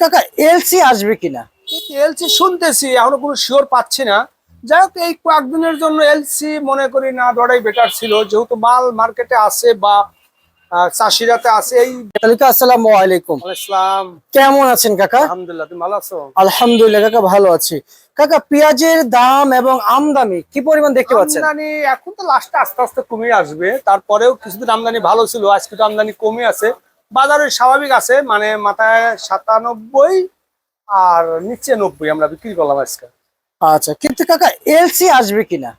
কাকা এলসি আসবে কিনা? এলসি শুনতেছি এখনও কোনো শিওর পাচ্ছি না। যাই হোক এই কয়েকদিনের জন্য এলসি মনে করি না দৌড়াই বেটার ছিল। যেহেতু মাল মার্কেটে আছে বা আহ, চাষিরাতে আছে এই তালিকা আলাইকুম। ইসলাম কেমন আছেন কাকা? আলহামদুলিল্লাহ তুমি ভালো আছো? আলহামদুলিল্লাহ কাকা ভালো আছি। কাকা পেঁয়াজের দাম এবং আমদানি কি পরিমাণ দেখতে পাচ্ছেন? আমদানি এখন তো লাস্টে আস্তে আস্তে কমে আসবে। তারপরেও কিছুদিন আমদানি ভালো ছিল আজকে তো আমদানি কমে আছে। বাজারে স্বাভাবিক আছে মানে মাথায় সাতানব্বই আর নিচে নব্বই আমরা বিক্রি করলাম আজকে। আচ্ছা কিন্তু কাকা এলসি আসবে কিনা?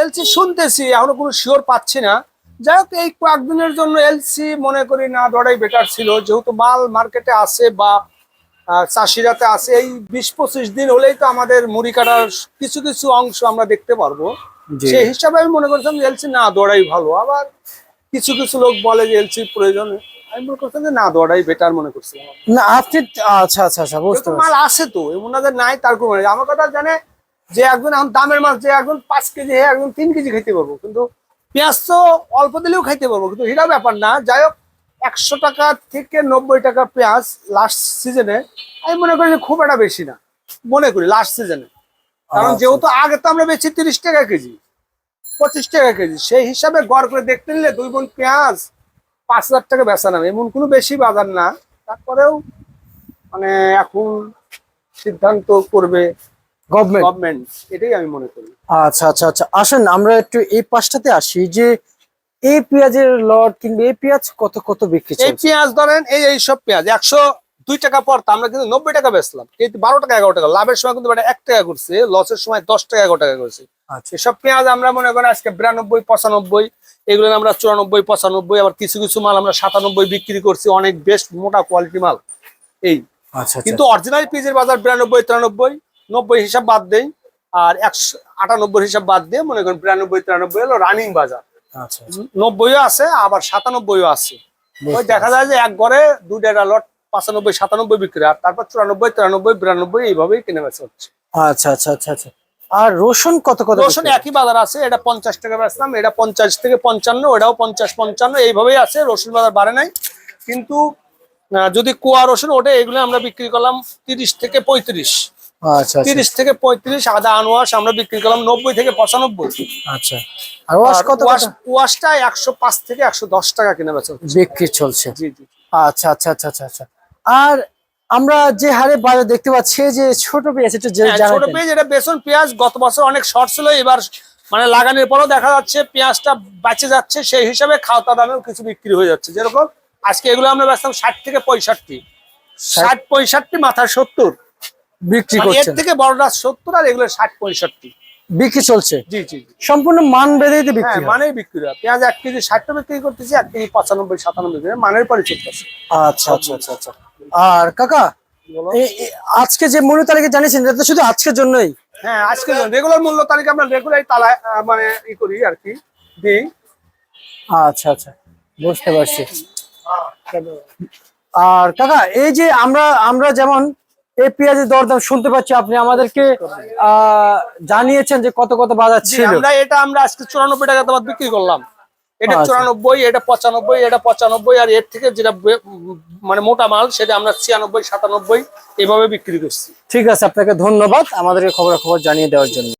এলসি শুনতেছি এখনও কোনো শিওর পাচ্ছি না। যাই হোক এই কয়েকদিনের জন্য এলসি মনে করি না দৌড়াই বেটার ছিল। যেহেতু মাল মার্কেটে আছে বা চাষিরাতে আছে এই বিশ পঁচিশ দিন হলেই তো আমাদের মুড়ি কাটার কিছু কিছু অংশ আমরা দেখতে পারব। সেই হিসাবে আমি মনে করছিলাম এলসি না দৌড়াই ভালো। আবার কিছু কিছু লোক বলে যে এলসি প্রয়োজন। আমি মনে করছিলাম যে না দৌড়াই বেটার মনে করছি না আপনি আচ্ছা আচ্ছা আচ্ছা বুঝতে মাল আছে তো এমন না যে নাই তার কোনো মানে আমার কথা জানে যে একজন এখন দামের মাছ যে একজন পাঁচ কেজি হ্যাঁ একজন তিন কেজি খাইতে পারব। কিন্তু পেঁয়াজ তো অল্প দিলেও খাইতে পারব। কিন্তু হিরা ব্যাপার না। যাই হোক একশো টাকা থেকে নব্বই টাকা পেঁয়াজ লাস্ট সিজনে আমি মনে করি যে খুব একটা বেশি না। মনে করি লাস্ট সিজনে কারণ আচ্ছা। যেহেতু আগে তো আমরা বেশি তিরিশ টাকা কেজি পঁচিশ টাকা কেজি সেই হিসাবে গড় করে দেখতে নিলে দুই বোন পেঁয়াজ পাঁচ হাজার টাকা বেচা নামে এমন কোনো বেশি বাজার না। তারপরেও মানে এখন সিদ্ধান্ত করবে গভর্নমেন্ট গভর্নমেন্ট এটাই আমি মনে করি। আচ্ছা আচ্ছা আচ্ছা। আসেন আমরা একটু এই পাশটাতে আসি যে এই পেঁয়াজের লট কিংবা এই পেঁয়াজ কত কত বিক্রি এই পেঁয়াজ ধরেন এই এই সব পেঁয়াজ একশো দুই টাকা পর আমরা কিন্তু নব্বই টাকা বেচলাম। কিন্তু বারো টাকা এগারো টাকা লাভের সময় কিন্তু এক টাকা করছে লসের সময় দশ টাকা এগারো টাকা করছে আচ্ছা এসব পেঁয়াজ আমরা মনে করি আজকে বিরানব্বই পঁচানব্বই এগুলো আমরা চুরানব্বই পঁচানব্বই আবার কিছু কিছু মাল আমরা সাতানব্বই বিক্রি করছি অনেক বেস্ট মোটা কোয়ালিটি মাল। এই। আচ্ছা কিন্তু অরিজিনাল পিসের বাজার বিরানব্বই তিরানব্বই নব্বই হিসাব বাদ দেই আর একশো আটানব্বই হিসাব বাদ দিয়ে মনে করেন বিরানব্বই তিরানব্বই হলো রানিং বাজার। আচ্ছা নব্বইও আছে আবার সাতানব্বইও আছে। ওই দেখা যায় যে এক ঘরে দু দেড় লট পঁচানব্বই সাতানব্বই বিক্রি আর তারপর চুরানব্বই তিরানব্বই বিরানব্বই এইভাবেই কেনে বেচা হচ্ছে। আচ্ছা আচ্ছা আচ্ছা আচ্ছা। আর রসুন কত কত রসুন একই বাজার আছে এটা পঞ্চাশ টাকা বেচলাম এটা পঞ্চাশ থেকে পঞ্চান্ন ওটাও পঞ্চাশ পঞ্চান্ন এইভাবেই আছে রসুন বাজার বাড়ে নাই। কিন্তু যদি কুয়া রসুন ওটা এগুলো আমরা বিক্রি করলাম তিরিশ থেকে পঁয়ত্রিশ। আচ্ছা আচ্ছা। তিরিশ থেকে পঁয়ত্রিশ আদা আনোয়াশ আমরা বিক্রি করলাম নব্বই থেকে পঁচানব্বই। আচ্ছা। আর ওয়াশ কত ওয়াশ- ওয়াশটা একশো পাঁচ থেকে একশো দশ টাকা কিনে বেচা। বিক্রি চলছে। জি জি। আচ্ছা আচ্ছা আচ্ছা আচ্ছা আচ্ছা। আর আমরা যে হারে বাজার দেখতে পাচ্ছি যে ছোট পেঁয়াজ একটু হ্যাঁ, ছোট পেঁয়াজ এটা বেসন পেঁয়াজ গত বছর অনেক শর্ট ছিল এবার মানে লাগানোর পরও দেখা যাচ্ছে পেঁয়াজটা বাঁচে যাচ্ছে সেই হিসাবে খাওয়া দামেও কিছু বিক্রি হয়ে যাচ্ছে। যেরকম আজকে এগুলো আমরা বেচলাম ষাট থেকে পঁয়ষট্টি। ষাট পঁয়ষট্টি মাথায় সত্তর। বিক্রি মানে এর থেকে বড়টা সত্তর আর এগুলো ষাট পঁয়ষট্টি। বিক্রি চলছে? জি জি। সম্পূর্ণ মান বেঁধেই তো বিক্রি হয়। মানেই বিক্রি হয়। পেঁয়াজ এক কেজি ষাটটা বিক্রি করতেছি এক কেজি পঁচানব্বই সাতানব্বই মানের পরে চলতেছে আচ্ছা আচ্ছা আচ্ছা আচ্ছা। আর কাকা আজকে যে মূল্য তালিকা জানিয়েছেন এটা তো শুধু আজকের জন্যই। হ্যাঁ আজকে রেগুলার মূল্য তালিকা আমরা রেগুলার তালা মানে ই করি আর কি দিই। আচ্ছা আচ্ছা বুঝতে পারছি। আর কাকা এই যে আমরা আমরা যেমন এই পেঁয়াজের দরদাম শুনতে পাচ্ছি আপনি আমাদেরকে আহ জানিয়েছেন যে কত কত বাজার ছিল। আমরা এটা আমরা আজকে চুরানব্বই টাকা তোমার বিক্রি করলাম। এটা আচ্ছা। চুরানব্বই এটা পঁচানব্বই এটা পঁচানব্বই আর এর থেকে যেটা মানে মোটা মাল সেটা আমরা ছিয়ানব্বই সাতানব্বই এভাবে বিক্রি করছি ঠিক আছে আপনাকে ধন্যবাদ আমাদেরকে খবরাখবর খবর জানিয়ে দেওয়ার জন্য